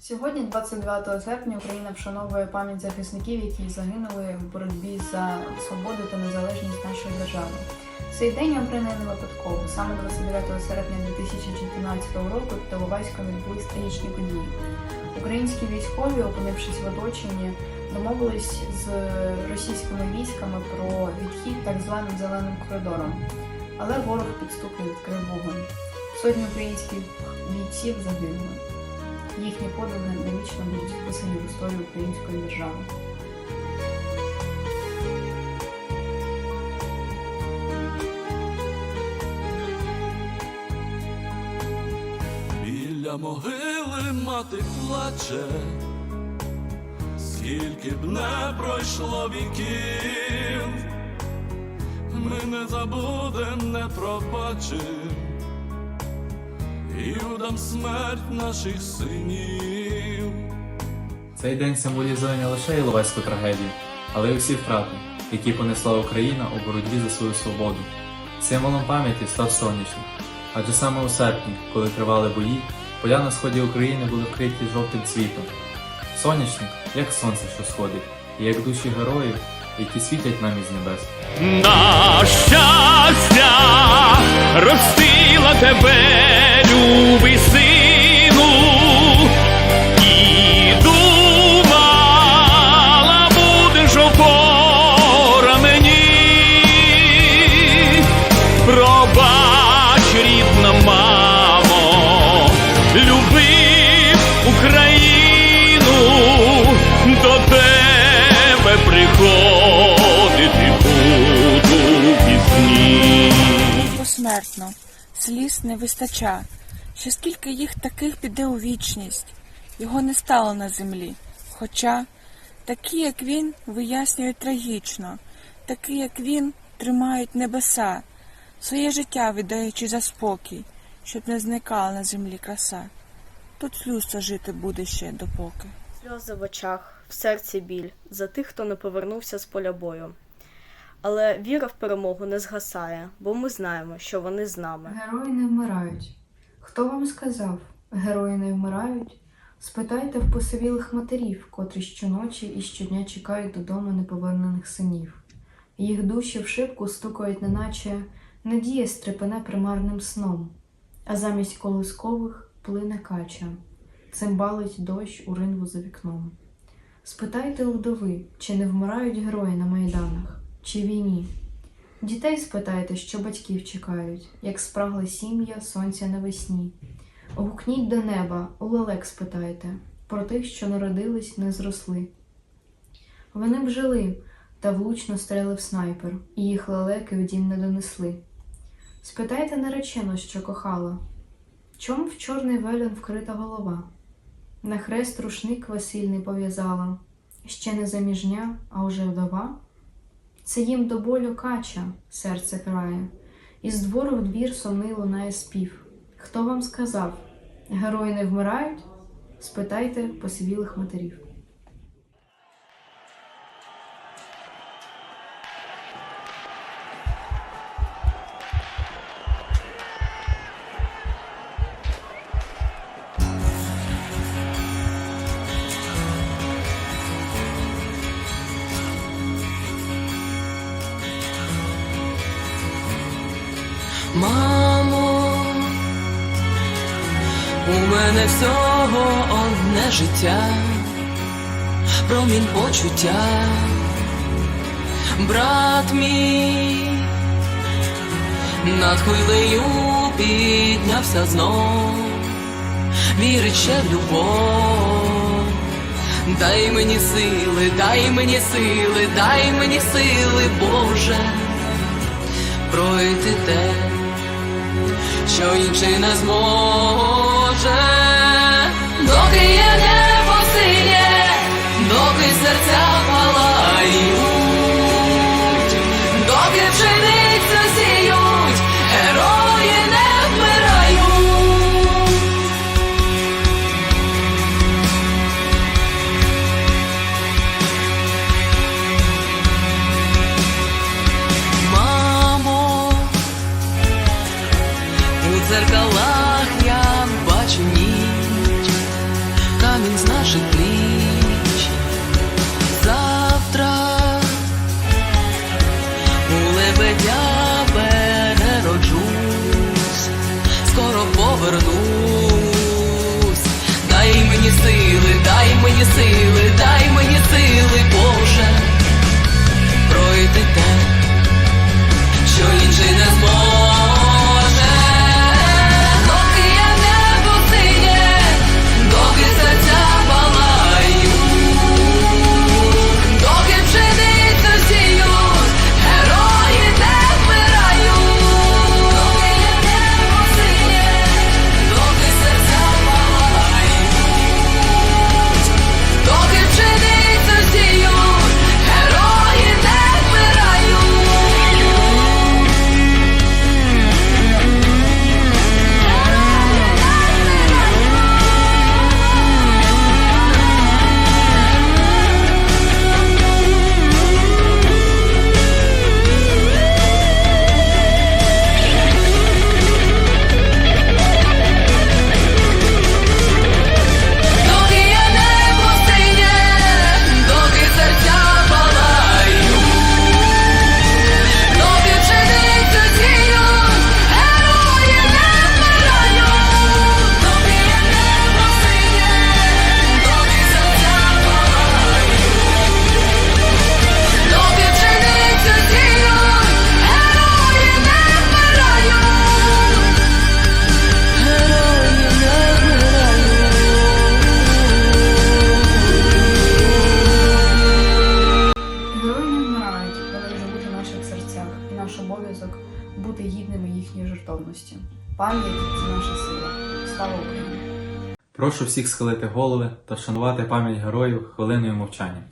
Сьогодні, 29 серпня, Україна вшановує пам'ять захисників, які загинули в боротьбі за свободу та незалежність нашої держави. Цей день обраний не випадково. Саме 29 серпня 2014 року в Іловайську відбулись події. Українські військові, опинившись в оточенні, домовились з російськими військами про відхід так званим зеленим коридором. Але ворог підступно відкрив вогонь. Сотні українських бійців загинули. Їхні подвиги навічно будуть вписані в історію української держави. Біля могили мати плаче, скільки б не пройшло віків, ми не забудем, не пробачим, і смерть наших синів. Цей день символізує не лише Іловайську трагедію, але й усі втрати, які понесла Україна у боротьбі за свою свободу. Символом пам'яті став сонячник, адже саме у серпні, коли тривали бої, поля на сході України були вкриті жовтим цвітом. Сонячник, як сонце, що сходить, і як душі героїв, які світять нам із небес. На щастя ростила тебе, Україну, до тебе приходити буду пізні. посмертно, сліз не вистача. Ще скільки їх таких піде у вічність, його не стало на землі. Хоча такі, як він, вияснюють трагічно, такі, як він, тримають небеса, своє життя віддаючи за спокій, щоб не зникала на землі краса. Тут людство жити буде ще допоки. Сльози в очах, в серці біль за тих, хто не повернувся з поля бою. Але віра в перемогу не згасає, бо ми знаємо, що вони з нами. Герої не вмирають. Хто вам сказав, герої не вмирають? Спитайте в посивілих матерів, котрі щоночі і щодня чекають додому неповернених синів. Їх душі в шибку стукають, неначе надія стрепене примарним сном, а замість колискових плине кача, цимбалить дощ у ринву за вікном. Спитайте у вдови, чи не вмирають герої на майданах, чи війні. Дітей спитайте, що батьків чекають, як спрагли сім'я сонця навесні. Гукніть до неба, у лелек спитайте, про тих, що народились, не зросли. Вони б жили, та влучно стрелив снайпер, і їх лелеки в дім не донесли. Спитайте наречену, що кохала, чом в чорний велюн вкрита голова? На хрест рушник весільний пов'язала, ще не заміжня, а уже вдова. Це їм до болю кача серце крає, і з двору в двір сони лунає спів. Хто вам сказав, герої не вмирають? Спитайте посивілих матерів. Мене всього одне життя, промінь почуття, брат мій, над хвилею піднявся знов, вірить ще в любов. Дай мені сили, дай мені сили, дай мені сили, Боже, пройти те, що інший не зможе, доки один з наших плів. Пам'ять це наша сила. Слава Україні! Прошу всіх схилити голови та вшанувати пам'ять героїв хвилиною мовчання.